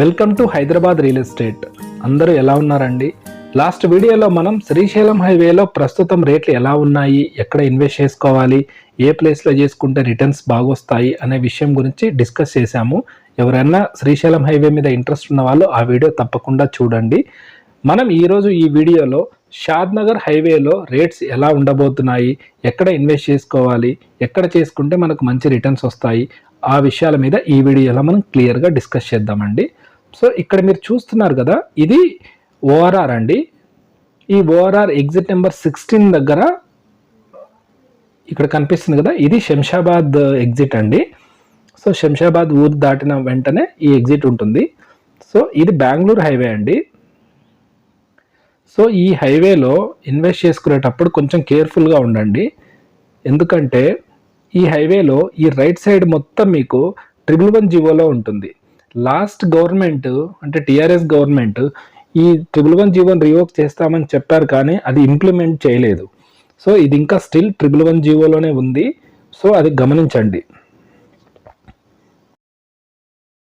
Welcome to Hyderabad real estate. అందరూ ఎలా ఉన్నారండి? లాస్ట్ వీడియోలో మనం శ్రీశైలం హైవేలో ప్రస్తుతం రేట్లు ఎలా ఉన్నాయి? ఎక్కడ ఇన్వెస్ట్ చేసుకోవాలి? ఏ ప్లేస్లో చేసుకుంటే రిటర్న్స్ బాగొస్తాయి అనే విషయం గురించి డిస్కస్ చేశాము. ఎవరైనా శ్రీశైలం హైవే మీద ఇంట్రెస్ట్ ఉన్న వాళ్ళు ఆ వీడియో తప్పకుండా చూడండి. మనం ఈరోజు ఈ వీడియోలో షాద్నగర్ హైవేలో రేట్స్ ఎలా ఉండబోతున్నాయి? ఎక్కడ ఇన్వెస్ట్ చేసుకోవాలి? ఎక్కడ చేసుకుంటే మనకు మంచి రిటర్న్స్ వస్తాయి? ఆ విషయాల మీద ఈ వీడియోలో మనం క్లియర్గా డిస్కస్ చేద్దామండి. సో ఇక్కడ మీరు చూస్తున్నారు కదా ఇది ఓఆర్ఆర్ అండి. ఈ ఓఆర్ఆర్ ఎగ్జిట్ నెంబర్ సిక్స్టీన్ దగ్గర ఇక్కడ కనిపిస్తుంది కదా ఇది శంషాబాద్ ఎగ్జిట్ అండి. సో శంషాబాద్ ఊరు దాటిన వెంటనే ఈ ఎగ్జిట్ ఉంటుంది. సో ఇది బెంగళూరు హైవే అండి. సో ఈ హైవేలో ఇన్వెస్ట్ చేసుకునేటప్పుడు కొంచెం కేర్ఫుల్గా ఉండండి. ఎందుకంటే ఈ హైవేలో ఈ రైట్ సైడ్ మొత్తం మీకు ట్రిపుల్ వన్ జీవోలో ఉంటుంది. లాస్ట్ గవర్నమెంట్ అంటే టీఆర్ఎస్ గవర్నమెంట్ ఈ ట్రిపుల్ వన్ జీవోని రివోక్ చేస్తామని చెప్పారు కానీ అది ఇంప్లిమెంట్ చేయలేదు. సో ఇది ఇంకా స్టిల్ ట్రిపుల్ వన్ జీవోలోనే ఉంది. సో అది గమనించండి.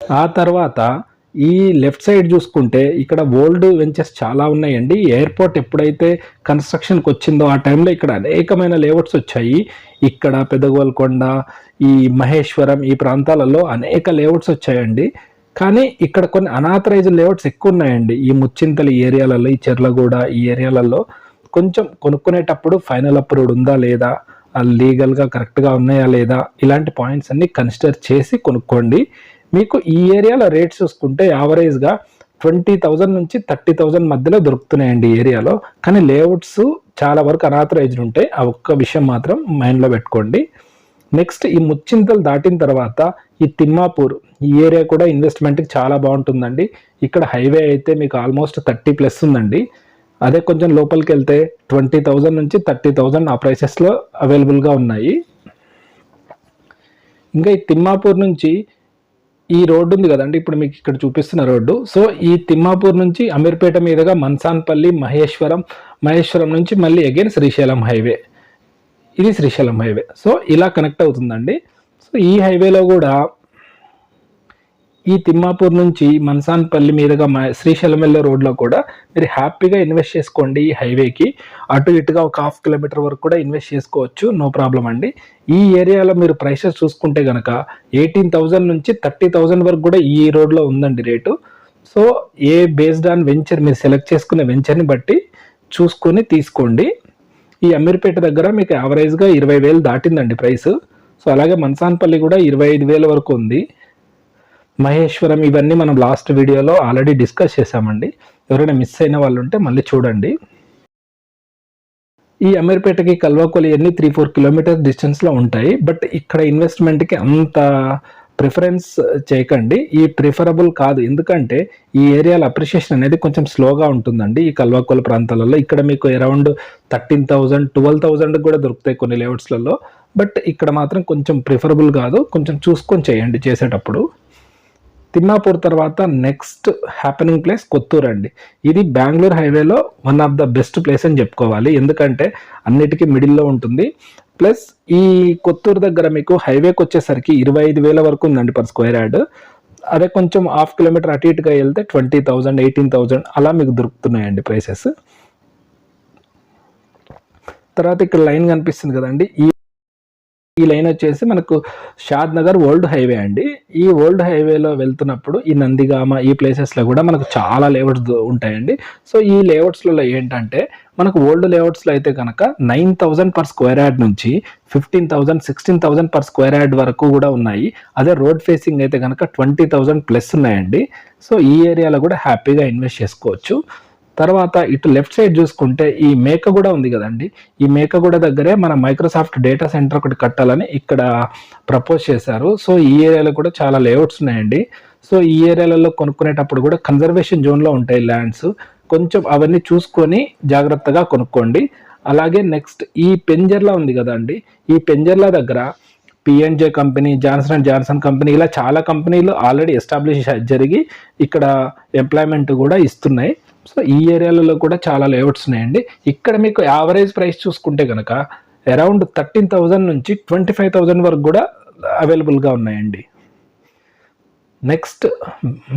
ఆ తర్వాత ఈ లెఫ్ట్ సైడ్ చూసుకుంటే ఇక్కడ ఓల్డ్ వెంచెస్ చాలా ఉన్నాయండి. ఎయిర్పోర్ట్ ఎప్పుడైతే కన్స్ట్రక్షన్కి వచ్చిందో ఆ టైంలో ఇక్కడ అనేకమైన లేఅవుట్స్ వచ్చాయి. ఇక్కడ పెదగోల్కొండ ఈ మహేశ్వరం ఈ ప్రాంతాలలో అనేక లేఅవుట్స్ వచ్చాయండి. కానీ ఇక్కడ కొన్ని అనాథరైజ్డ్ లేఅవుట్స్ ఎక్కువ ఉన్నాయండి ఈ ముచ్చింతల ఏరియాలలో ఈ చెర్లగూడ ఈ ఏరియాలలో కొంచెం కొనుక్కునేటప్పుడు ఫైనల్ అప్రూవ్డ్ ఉందా లేదా లీగల్గా కరెక్ట్గా ఉన్నాయా లేదా ఇలాంటి పాయింట్స్ అన్ని కన్సిడర్ చేసి కొనుక్కోండి. మీకు ఈ ఏరియాలో రేట్స్ చూసుకుంటే యావరేజ్గా ట్వంటీ థౌజండ్ నుంచి థర్టీ థౌజండ్ మధ్యలో దొరుకుతున్నాయండి ఏరియాలో. కానీ లేఅవుట్స్ చాలా వరకు అనాథరైజ్డ్ ఉంటాయి ఆ ఒక్క విషయం మాత్రం మైండ్లో పెట్టుకోండి. నెక్స్ట్ ఈ ముచ్చింతలు దాటిన తర్వాత ఈ తిమ్మాపూర్ ఈ ఏరియా కూడా ఇన్వెస్ట్మెంట్కి చాలా బాగుంటుందండి. ఇక్కడ హైవే అయితే మీకు ఆల్మోస్ట్ థర్టీ ప్లస్ ఉందండి. అదే కొంచెం లోపలికి వెళ్తే ట్వంటీ థౌజండ్ నుంచి థర్టీ థౌజండ్ ఆ ప్రైసెస్లో అవైలబుల్గా ఉన్నాయి. ఇంకా ఈ తిమ్మాపూర్ నుంచి ఈ రోడ్డు ఉంది కదండి ఇప్పుడు మీకు ఇక్కడ చూపిస్తున్న రోడ్డు. సో ఈ తిమ్మాపూర్ నుంచి అమీర్పేట మీదుగా మన్సాన్పల్లి మహేశ్వరం మహేశ్వరం నుంచి మళ్ళీ అగైన్ శ్రీశైలం హైవే ఇది శ్రీశైలం హైవే. సో ఇలా కనెక్ట్ అవుతుందండి. సో ఈ హైవేలో కూడా ఈ తిమ్మాపూర్ నుంచి మన్సాన్పల్లి మీదుగా శ్రీశైలం వెళ్ళే రోడ్లో కూడా మీరు హ్యాపీగా ఇన్వెస్ట్ చేసుకోండి ఈ హైవేకి. అటు ఇటుగా ఒక హాఫ్ కిలోమీటర్ వరకు కూడా ఇన్వెస్ట్ చేసుకోవచ్చు. నో ప్రాబ్లం అండి. ఈ ఏరియాలో మీరు ప్రైసెస్ చూసుకుంటే కనుక ఎయిటీన్ థౌజండ్ నుంచి థర్టీ థౌజండ్ వరకు కూడా ఈ రోడ్లో ఉందండి rate. So A based on venture మీరు సెలెక్ట్ చేసుకునే వెంచర్ని బట్టి చూసుకొని తీసుకోండి. ఈ అమీర్పేట దగ్గర మీకు యావరేజ్గా ఇరవై వేలు దాటిందండి ప్రైస్ సో అలాగే మన్సాన్పల్లి కూడా ఇరవై ఐదు వేల వరకు ఉంది. మహేశ్వరం ఇవన్నీ మనం లాస్ట్ వీడియోలో ఆల్రెడీ డిస్కస్ చేశామండి. ఎవరైనా మిస్ అయిన వాళ్ళు ఉంటే మళ్ళీ చూడండి. ఈ అమీర్పేటకి కల్వాకొలి అన్ని త్రీ ఫోర్ కిలోమీటర్స్ డిస్టెన్స్లో ఉంటాయి. బట్ ఇక్కడ ఇన్వెస్ట్మెంట్కి అంత ప్రిఫరెన్స్ చేయకండి. ఈ ప్రిఫరబుల్ కాదు. ఎందుకంటే ఈ ఏరియాల అప్రిషియేషన్ అనేది కొంచెం స్లోగా ఉంటుందండి. ఈ కల్వాకోల ప్రాంతాలలో ఇక్కడ మీకు around thirteen thousand twelve thousand కూడా దొరుకుతాయి కొన్ని లేఅవుట్స్లలో బట్ ఇక్కడ మాత్రం కొంచెం ప్రిఫరబుల్ కాదు. కొంచెం చూసుకొని చేయండి చేసేటప్పుడు. తిమ్మాపూర్ తర్వాత నెక్స్ట్ హ్యాపెనింగ్ ప్లేస్ కొత్తూరు అండి. ఇది బెంగళూరు హైవేలో one of the best place అని చెప్పుకోవాలి. ఎందుకంటే అన్నిటికీ మిడిల్లో ఉంటుంది. ప్లస్ ఈ కొత్తూరు దగ్గర మీకు హైవేకి వచ్చేసరికి ఇరవై ఐదు వేల వరకు ఉందండి పర్ స్క్వేర్ యార్డ్. అదే కొంచెం హాఫ్ కిలోమీటర్ అటు ఇటుగా వెళ్తే ట్వంటీ థౌజండ్ ఎయిటీన్ థౌజండ్ అలా మీకు దొరుకుతున్నాయండి ప్రైసెస్. తర్వాత ఇక్కడ లైన్ కనిపిస్తుంది కదండి. ఈ ఈ లైన్ వచ్చేసి మనకు షాద్ నగర్ ఓల్డ్ హైవే అండి. ఈ ఓల్డ్ హైవేలో వెళ్తున్నప్పుడు ఈ నందిగామ ఈ ప్లేసెస్లో కూడా మనకు చాలా లేఅవుట్స్ ఉంటాయండి. సో ఈ లేఅవుట్స్లలో ఏంటంటే మనకు ఓల్డ్ లేఅవుట్స్లో అయితే కనుక nine thousand per square yard నుంచి fifteen thousand sixteen thousand per square yard వరకు కూడా ఉన్నాయి. అదే రోడ్ ఫేసింగ్ అయితే కనుక ట్వంటీ థౌజండ్ ప్లస్ ఉన్నాయండి. సో ఈ ఏరియాలో కూడా హ్యాపీగా ఇన్వెస్ట్ చేసుకోవచ్చు. తర్వాత ఇటు లెఫ్ట్ సైడ్ చూసుకుంటే ఈ మేక కూడా ఉంది కదండి. ఈ మేక కూడా దగ్గరే మన మైక్రోసాఫ్ట్ డేటా సెంటర్ ఒకటి కట్టాలని ఇక్కడ ప్రపోజ్ చేశారు. సో ఈ ఏరియాలో కూడా చాలా లేఅవుట్స్ ఉన్నాయండి. సో ఈ ఏరియాలలో కొనుక్కునేటప్పుడు కూడా కన్జర్వేషన్ జోన్లో ఉంటాయి ల్యాండ్స్. కొంచెం అవన్నీ చూసుకొని జాగ్రత్తగా కొనుక్కోండి. అలాగే నెక్స్ట్ ఈ పెంజర్లా ఉంది కదండి. ఈ పెంజర్లా దగ్గర PNG company Johnson and Johnson company ఇలా చాలా కంపెనీలు ఆల్రెడీ ఎస్టాబ్లిష్ జరిగి ఇక్కడ ఎంప్లాయ్మెంట్ కూడా ఇస్తున్నాయి. సో ఈ ఏరియాలలో కూడా చాలా లేఅవుట్స్ ఉన్నాయండి. ఇక్కడ మీకు యావరేజ్ ప్రైస్ చూసుకుంటే కనుక అరౌండ్ థర్టీన్ థౌజండ్ నుంచి ట్వంటీ ఫైవ్ థౌజండ్ వరకు కూడా అవైలబుల్గా ఉన్నాయండి. నెక్స్ట్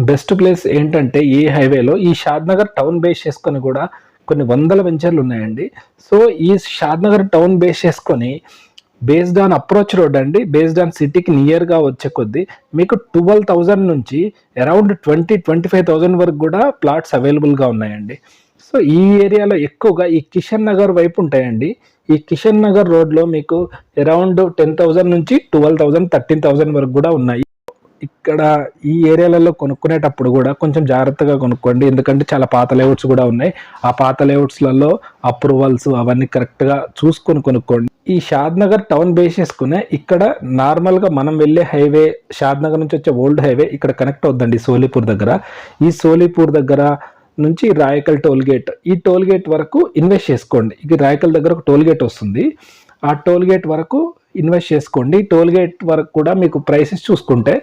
బెస్ట్ ప్లేస్ ఏంటంటే ఈ హైవేలో ఈ షాద్నగర్ టౌన్ బేస్ చేసుకొని కూడా కొన్ని వందల వెంచర్లు ఉన్నాయండి. సో ఈ షాద్నగర్ టౌన్ బేస్ చేసుకొని బేస్డ్ ఆన్ అప్రోచ్ రోడ్ అండి బేస్డ్ ఆన్ సిటీకి నియర్గా వచ్చే కొద్దీ మీకు ట్వెల్వ్ థౌజండ్ నుంచి around twenty twenty five thousand వరకు కూడా ప్లాట్స్ అవైలబుల్గా ఉన్నాయండి. సో ఈ ఏరియాలో ఎక్కువగా ఈ కిషన్ నగర్ వైపు ఉంటాయండి. ఈ కిషన్ నగర్ రోడ్లో మీకు అరౌండ్ టెన్ థౌజండ్ నుంచి ట్వెల్వ్ థౌజండ్ థర్టీన్ థౌజండ్ వరకు కూడా ఉన్నాయి. ఇక్కడ ఈ ఏరియాలలో కొనుక్కునేటప్పుడు కూడా కొంచెం జాగ్రత్తగా కొనుక్కోండి. ఎందుకంటే చాలా పాత లేఅవుట్స్ కూడా ఉన్నాయి. ఆ పాత లేఅవుట్స్లలో అప్రూవల్స్ అవన్నీ కరెక్ట్గా చూసుకొని కొనుక్కోండి. ఈ షాద్నగర్ టౌన్ బేస్ చేసుకునే ఇక్కడ నార్మల్గా మనం వెళ్ళే హైవే షాద్నగర్ నుంచి వచ్చే ఓల్డ్ హైవే ఇక్కడ కనెక్ట్ అవుద్దండి సోలీపూర్ దగ్గర. ఈ సోలీపూర్ దగ్గర నుంచి రాయకల్ టోల్ గేట్ ఈ టోల్ గేట్ వరకు ఇన్వెస్ట్ చేసుకోండి. ఇది రాయకల్ దగ్గర ఒక టోల్ గేట్ వస్తుంది. ఆ టోల్ గేట్ వరకు ఇన్వెస్ట్ చేసుకోండి. టోల్ గేట్ వరకు కూడా మీకు ప్రైసెస్ చూసుకుంటే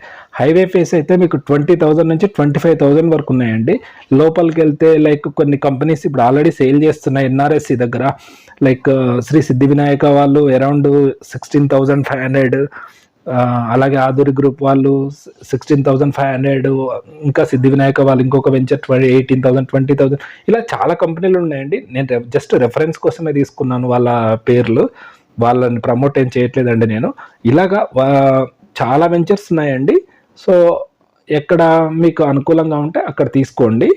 హైవే ఫేస్ అయితే మీకు ట్వంటీ థౌజండ్ నుంచి ట్వంటీ ఫైవ్ థౌజండ్ వరకు ఉన్నాయండి. లోపలికి వెళ్తే లైక్ కొన్ని కంపెనీస్ ఇప్పుడు ఆల్రెడీ సేల్ చేస్తున్నాయి ఎన్ఆర్ఎస్సి దగ్గర లైక్ శ్రీ సిద్ధి వినాయక వాళ్ళు around sixteen thousand five hundred అలాగే ఆధురి గ్రూప్ వాళ్ళు సిక్స్టీన్ థౌజండ్ ఫైవ్ హండ్రెడ్ ఇంకా సిద్ధి వినాయక వాళ్ళు ఇంకొక venture twenty eighteen thousand twenty thousand ఇలా చాలా కంపెనీలు ఉన్నాయండి. నేను జస్ట్ రెఫరెన్స్ కోసమే తీసుకున్నాను వాళ్ళ పేర్లు. వాళ్ళని ప్రమోట్ ఏం చేయట్లేదండి నేను. ఇలాగా చాలా వెంచర్స్ ఉన్నాయండి. సో ఎక్కడ మీకు అనుకూలంగా ఉంటే అక్కడ తీసుకోండి.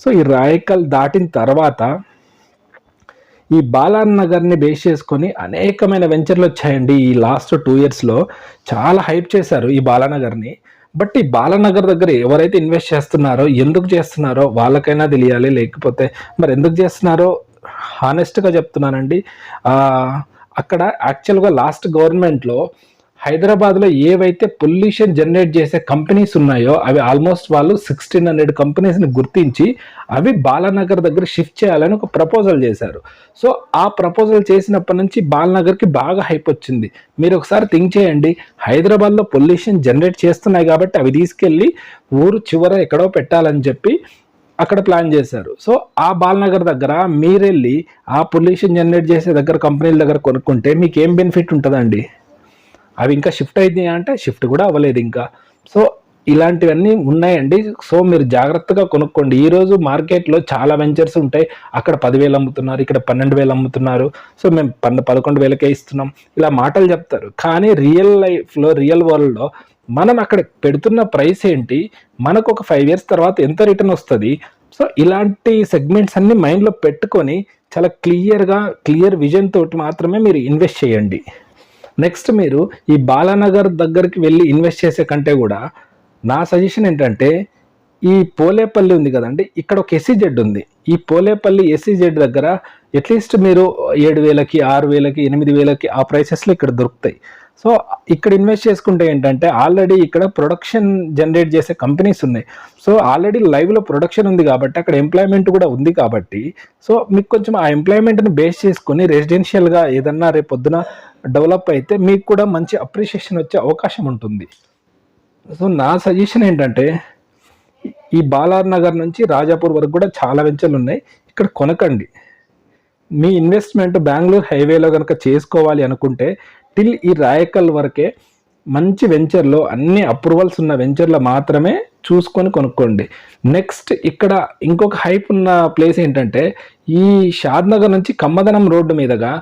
సో ఈ రాయకల్ దాటిన తర్వాత ఈ బాలాన్ నగర్ని బేస్ చేసుకొని అనేకమైన వెంచర్లు వచ్చాయండి. ఈ లాస్ట్ టూ ఇయర్స్లో చాలా హైప్ చేశారు ఈ బాలానగర్ని బట్ ఈ బాలానగర్ దగ్గర ఎవరైతే ఇన్వెస్ట్ చేస్తున్నారో ఎందుకు చేస్తున్నారో వాళ్ళకైనా తెలియాలి. లేకపోతే మరి ఎందుకు చేస్తున్నారో హానెస్ట్గా చెప్తున్నానండి. అక్కడ యాక్చువల్గా లాస్ట్ గవర్నమెంట్లో హైదరాబాద్లో ఏవైతే పొల్యూషన్ జనరేట్ చేసే కంపెనీస్ ఉన్నాయో అవి ఆల్మోస్ట్ వాళ్ళు సిక్స్టీన్ హండ్రెడ్ కంపెనీస్ని గుర్తించి అవి బాలానగర్ దగ్గర షిఫ్ట్ చేయాలని ఒక ప్రపోజల్ చేశారు. సో ఆ ప్రపోజల్ చేసినప్పటి నుంచి బాలనగర్కి బాగా హైప్ వచ్చింది. మీరు ఒకసారి థింక్ చేయండి. హైదరాబాద్లో పొల్యూషన్ జనరేట్ చేస్తున్నాయి కాబట్టి అవి తీసుకెళ్ళి ఊరు చివర ఎక్కడో పెట్టాలని చెప్పి అక్కడ ప్లాన్ చేశారు. సో ఆ బాల్నగర్ దగ్గర మీరెళ్ళి ఆ పొల్యూషన్ జనరేట్ చేసే దగ్గర కంపెనీల దగ్గర కొనుక్కుంటే మీకు ఏం బెనిఫిట్ ఉంటుందండి? అవి ఇంకా షిఫ్ట్ అయినాయి అంటే షిఫ్ట్ కూడా అవ్వలేదు ఇంకా. సో ఇలాంటివన్నీ ఉన్నాయండి. సో మీరు జాగ్రత్తగా కొనుక్కోండి. ఈరోజు మార్కెట్లో చాలా వెంచర్స్ ఉంటాయి. అక్కడ పదివేలు అమ్ముతున్నారు ఇక్కడ పన్నెండు వేలు అమ్ముతున్నారు. సో మేము పన్ను పదకొండు వేలకే ఇస్తున్నాం. ఇలా మాటలు చెప్తారు. కానీ రియల్ లైఫ్లో రియల్ వరల్డ్లో మనం అక్కడ పెడుతున్న ప్రైస్ ఏంటి? మనకు ఒక ఫైవ్ ఇయర్స్ తర్వాత ఎంత రిటర్న్ వస్తుంది? సో ఇలాంటి సెగ్మెంట్స్ అన్ని మైండ్లో పెట్టుకొని చాలా క్లియర్గా క్లియర్ విజన్ తోటి మాత్రమే మీరు ఇన్వెస్ట్ చేయండి. నెక్స్ట్ మీరు ఈ బాలానగర్ దగ్గరికి వెళ్ళి ఇన్వెస్ట్ చేసే కంటే కూడా నా సజెషన్ ఏంటంటే ఈ పోలేపల్లి ఉంది కదండి ఇక్కడ ఒక ఎస్సీజెడ్ ఉంది. ఈ పోలేపల్లి ఎస్సీజెడ్ దగ్గర అట్లీస్ట్ మీరు ఏడు వేలకి ఆరు వేలకి ఎనిమిది వేలకి ఆ ప్రైసెస్లో ఇక్కడ దొరుకుతాయి. సో ఇక్కడ ఇన్వెస్ట్ చేసుకుంటే ఏంటంటే ఆల్రెడీ ఇక్కడ ప్రొడక్షన్ జనరేట్ చేసే కంపెనీస్ ఉన్నాయి. సో ఆల్రెడీ లైవ్లో ప్రొడక్షన్ ఉంది కాబట్టి అక్కడ ఎంప్లాయ్మెంట్ కూడా ఉంది కాబట్టి సో మీకు కొంచెం ఆ ఎంప్లాయ్మెంట్ని బేస్ చేసుకొని రెసిడెన్షియల్గా ఏదన్నా రేపు పొద్దున డెవలప్ అయితే మీకు కూడా మంచి అప్రిషియేషన్ వచ్చే అవకాశం ఉంటుంది. సో నా సజెషన్ ఏంటంటే ఈ బాలార్ నగర్ నుంచి రాజాపూర్ వరకు కూడా చాలా వెంచర్లు ఉన్నాయి. ఇక్కడ కొనకండి. మీ ఇన్వెస్ట్మెంట్ బెంగళూరు హైవేలో కనుక చేసుకోవాలి అనుకుంటే టిల్ ఈ రాయకల్ వరకే మంచి వెంచర్లో అన్ని అప్రూవల్స్ ఉన్న వెంచర్లో మాత్రమే చూసుకొని కొనుక్కోండి. నెక్స్ట్ ఇక్కడ ఇంకొక హైప్ ఉన్న ప్లేస్ ఏంటంటే ఈ షాద్నగర్ నుంచి కమ్మదనం రోడ్డు మీదుగా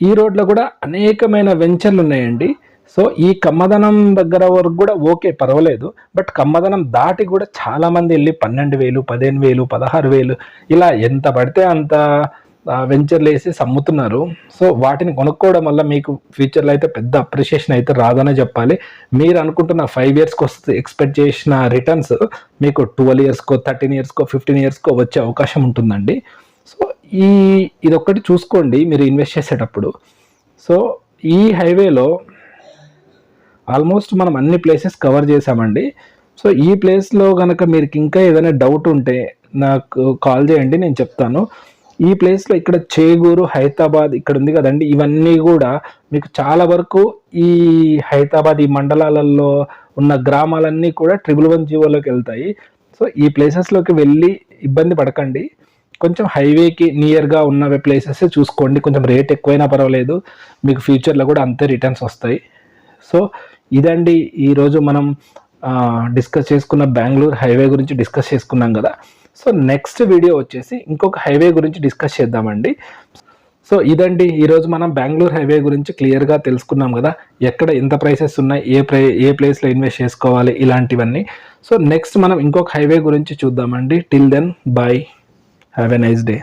ఈ రోడ్లో కూడా అనేకమైన వెంచర్లు ఉన్నాయండి. సో ఈ కమ్మదనం దగ్గర వరకు కూడా ఓకే పర్వాలేదు. బట్ కమ్మదనం దాటి కూడా చాలా మంది వెళ్ళి పన్నెండు వేలు పదిహేను వేలు పదహారు వేలు ఇలా ఎంత పడితే అంత వెంచర్లు వేసి అమ్ముతున్నారు సో వాటిని కొనుక్కోవడం వల్ల మీకు ఫ్యూచర్లో అయితే పెద్ద అప్రిషియేషన్ అయితే రాదనే చెప్పాలి. మీరు అనుకుంటున్న ఫైవ్ ఇయర్స్కి వస్తే ఎక్స్పెక్ట్ చేసిన రిటర్న్స్ మీకు ట్వెల్వ్ ఇయర్స్కో థర్టీన్ ఇయర్స్కో ఫిఫ్టీన్ ఇయర్స్కో వచ్చే అవకాశం ఉంటుందండి. సో ఈ ఇదొక్కటి చూసుకోండి మీరు ఇన్వెస్ట్ చేసేటప్పుడు. సో ఈ హైవేలో ఆల్మోస్ట్ మనం అన్ని ప్లేసెస్ కవర్ చేసామండి సో ఈ ప్లేస్లో కనుక మీరు ఇంకా ఏదైనా డౌట్ ఉంటే నాకు కాల్ చేయండి నేను చెప్తాను. ఈ ప్లేస్లో ఇక్కడ చేగూరు హైదరాబాద్ ఇక్కడ ఉంది కదండి. ఇవన్నీ కూడా మీకు చాలా వరకు ఈ హైదరాబాద్ ఈ మండలాలలో ఉన్న గ్రామాలన్నీ కూడా ట్రిపుల్ వన్ జీవోలోకి వెళ్తాయి. సో ఈ ప్లేసెస్లోకి వెళ్ళి ఇబ్బంది పడకండి. కొంచెం హైవేకి నియర్గా ఉన్న ప్లేసెస్ చూసుకోండి. కొంచెం రేట్ ఎక్కువైనా పర్వాలేదు. మీకు ఫ్యూచర్లో కూడా అంతే రిటర్న్స్ వస్తాయి. సో ఇదండి ఈరోజు మనం డిస్కస్ చేసుకున్న బెంగళూరు హైవే గురించి డిస్కస్ చేసుకున్నాం కదా. సో నెక్స్ట్ వీడియో వచ్చేసి ఇంకొక హైవే గురించి డిస్కస్ చేద్దామండి. సో ఇదండి ఈరోజు మనం బెంగళూరు హైవే గురించి క్లియర్గా తెలుసుకున్నాం కదా ఎక్కడ ఎంత ప్రైసెస్ ఉన్నాయి ఏ ప్రై ఏ ప్లేస్లో ఇన్వెస్ట్ చేసుకోవాలి ఇలాంటివన్నీ. సో నెక్స్ట్ మనం ఇంకొక హైవే గురించి చూద్దామండి. Till then bye have a nice day